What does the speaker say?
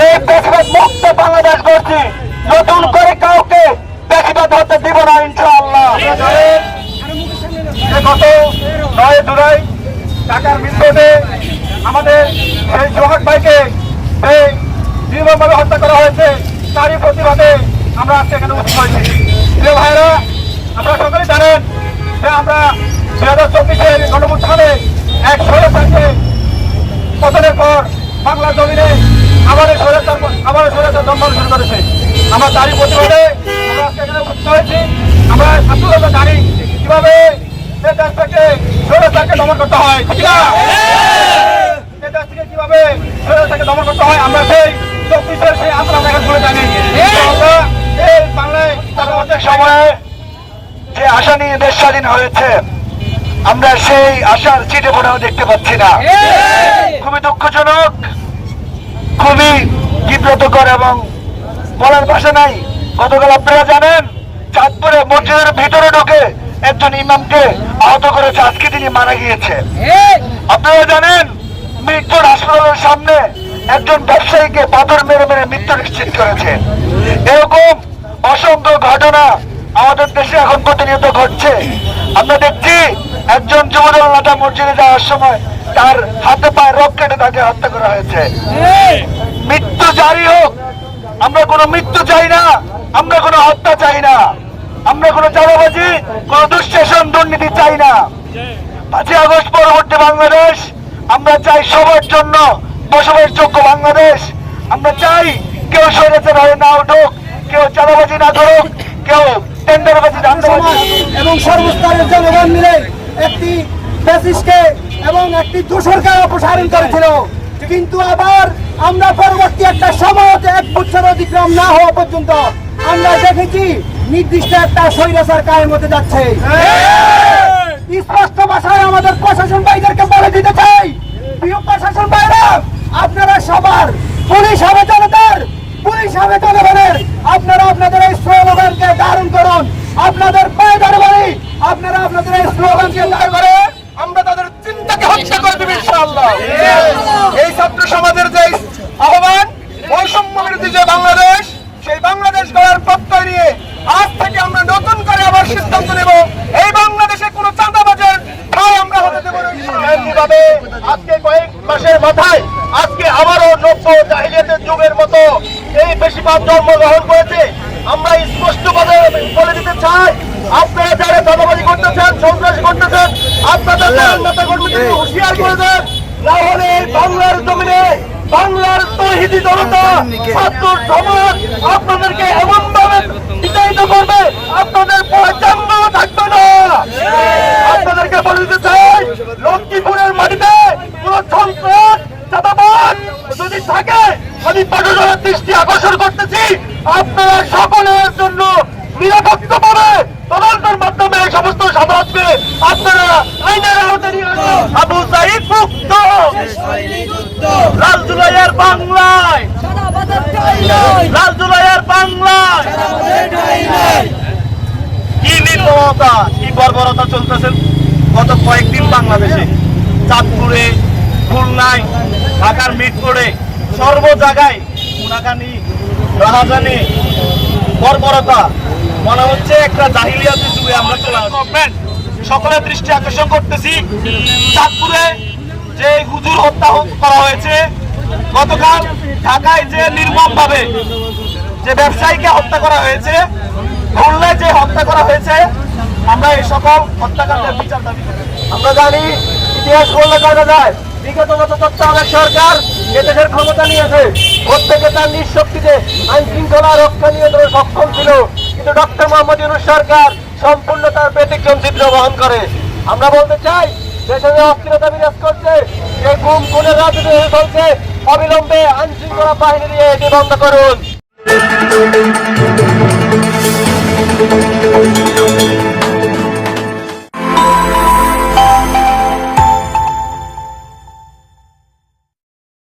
এই পেশিবাদ মুক্ত বাংলাদেশ করছি নতুন করে কাউকে পেশিবাদ হতে দিব না, ইনশাআল্লাহ। গত নয় জুলাই ঢাকার মিলবোর্ডে আমাদের সেই সোহাগ ভাইকে সেই নির্মমভাবে হত্যা করা হয়েছে, তারই প্রতিবাদে আমরা আজকে এখানে উপস্থিত হয়েছি। প্রিয় ভাইরা আপনারা সকলেই জানেন যে আমরা দুই হাজার চব্বিশের গণমুত্থানে এক ষোলো তারিখে পতনের পর বাংলা জমিনে জন্ম শুরু করেছে। আমরা তারই প্রতিবাদে আমরা আজকে এখানে উপস্থিত হয়েছি। আমরা ছাত্ররা জানি কীভাবে দেশ থেকে স্বৈরাচারকে দমন করতে হয় ঠিক না? দেশ থেকে কীভাবে দমন করতে হয় আমরা সেই চব্বিশের সেই আন্দোলন এখন করে জানি আমরা এই বাংলায় চাঁদাবাজের সময়ে যে আশা নিয়ে দেশ স্বাধীন হয়েছে আমরা সেই আশার চিঠে পড়াও দেখতে পাচ্ছি না। খুবই দুঃখজনক খুবই বিব্রতকর এবং বলার ভাষা নাই। গতকাল আপনারা জানেন চাঁদপুরে মসজিদের ভিতরে ঢুকে একজন ইমামকে আহত করেছে আজকে তিনি মারা গিয়েছে আপনারা জানেন মৃত্যুর হাসপাতালের সামনে একজন ব্যবসায়ীকে পাথর মেরে মেরে মৃত্যু নিশ্চিত করেছে। এরকম অসংখ্য ঘটনা আমাদের দেশে এখন প্রতিনিয়ত ঘটছে। আমরা দেখছি একজন যুবদল নেতা মসজিদে যাওয়ার সময় তার হাতে পায়ে রক কেটে তাকে হত্যা করা হয়েছে। মৃত্যু জারি হোক। আমরা কোনো মৃত্যু চাই না, আমরা কোনো হত্যা চাই না। আমরা কোনো চাঁদাবাজি, কোনো দুঃশাসন, দুর্নীতি চাই না। পাঁচই আগস্ট পরবর্তী বাংলাদেশ, আমরা চাই সবার জন্য বসবাসযোগ্য বাংলাদেশ। আমরা চাই কেউ হয়ে না উঠুক, কেউ চাঁদাবাজি না করুক কেউ টেন্ডারবাজি এবং সর্বস্তরের জনগণ মিলে একটি এবং একটি দূষরকে অপসারণ করেছিল। কিন্তু আবার আমরা পরবর্তী একটা সময় এক বছর অতিক্রম না হওয়া পর্যন্ত আমরা দেখেছি নির্দিষ্ট একটা স্বৈরাচার কায়েম হতে যাচ্ছে। স্পষ্ট ভাষায় আমাদের প্রশাসন ভাইদেরকে বলে দিতে চাই প্রিয় প্রশাসন ভাইরা আপনারা সবার পুলিশ হবে জনতার পুলিশ হবে জনগণের আপনারা আপনাদের এই স্লোগানকে ধারণ করুন। আপনাদের পায়ে ধরে বলি আপনারা আপনাদের এই স্লোগানকে ধারণ করে আমরা তাদের চিন্তাকে হত্যা করে দেব ইনশাআল্লাহ এই ছাত্র সমাজের যে আহ্বান বৈষম্য বিরোধী যে বাংলাদেশ সেই বাংলাদেশ গড়ার প্রত্যয় নিয়ে আজ থেকে আমরা নতুন করে আবার সিদ্ধান্ত নেব এই বাংলাদেশে কোনো চাঁদাবাজের ঠাই আমরা হতে দেব না ইনশাআল্লাহ। একইভাবে আজকে কয়েক মাসের মাথায় আজকে আবারও নব্য জাহিলিয়াতের যুগের মতো এই বেশিরভাগ জন্মগ্রহণ করেছে। আমরা স্পষ্ট ভাবে বলে দিতে চাই আপনারা যারা চাঁদাবাজি করতে চান সন্ত্রাসী করতে চান আপনাদের নেতা কর্মীদের হুঁশিয়ার করে দেন না হলে বাংলার জমিনে বাংলার তহিদি জনতা ছাত্র সমাজ আপনাদেরকে এমন ভাবে বিতাড়িত করবে আপনাদের পয়চাম্য থাকবে না আপনাদেরকে বলে দিতে চাই লক্ষ্মীপুরের মাটিতে কোন সন্ত্রাস চাঁদাবাজ যদি থাকে আমি প্রশাসনের দৃষ্টি আকর্ষণ করতেছি। আপনারা সকলের জন্য নিরাপত্তা পাবে তদন্তের মাধ্যমে এই সমস্ত সমাজকে আপনারা আইনের আবু সাইদ মুক্ত। লাল জুলাইয়ের বাংলায়। লাল জুলাইয়ের বাংলায়। কি নির্মমতা, কি বর্বরতা চলতেছে গত কয়েকদিন বাংলাদেশে। চাঁদপুরে, খুলনায়, ঢাকার মিরপুরে, সর্ব জায়গায় গুণাগানি রাহাজানি বর্বরতা। মনে হচ্ছে একটা জাহিলিয়াতের যুগে আমরা চলে সকলের দৃষ্টি আকর্ষণ করতেছি। চাঁদপুরে যে হুজুর হত্যা করা হয়েছে গতকাল ঢাকায় যে নির্মম ভাবে যে ব্যবসায়ীকে হত্যা করা হয়েছে খুলনায় যে হত্যা করা হয়েছে আমরা এই সকল হত্যাকাণ্ডের বিচার দাবি আমরা জানি ইতিহাস বললে জানা যায় বিগত গত তত্ত্বাবধায়ক সরকার এদেশের ক্ষমতা নিয়েছে প্রত্যেকে তার নিঃশক্তিতে আইন শৃঙ্খলা রক্ষা নিয়ন্ত্রণে সক্ষম ছিল। কিন্তু ডক্টর মোহাম্মদ ইউনুস সরকার সম্পূর্ণ তার ব্যতিক্রম চিত্র বহন করে। আমরা বলতে চাই, দেশে যে অস্থিরতা বিরাজ করছে এই গুম, খুনের রাজনীতি চলছে। অবিলম্বে আইন শৃঙ্খলা বাহিনী দিয়ে এটি বন্ধ করুন।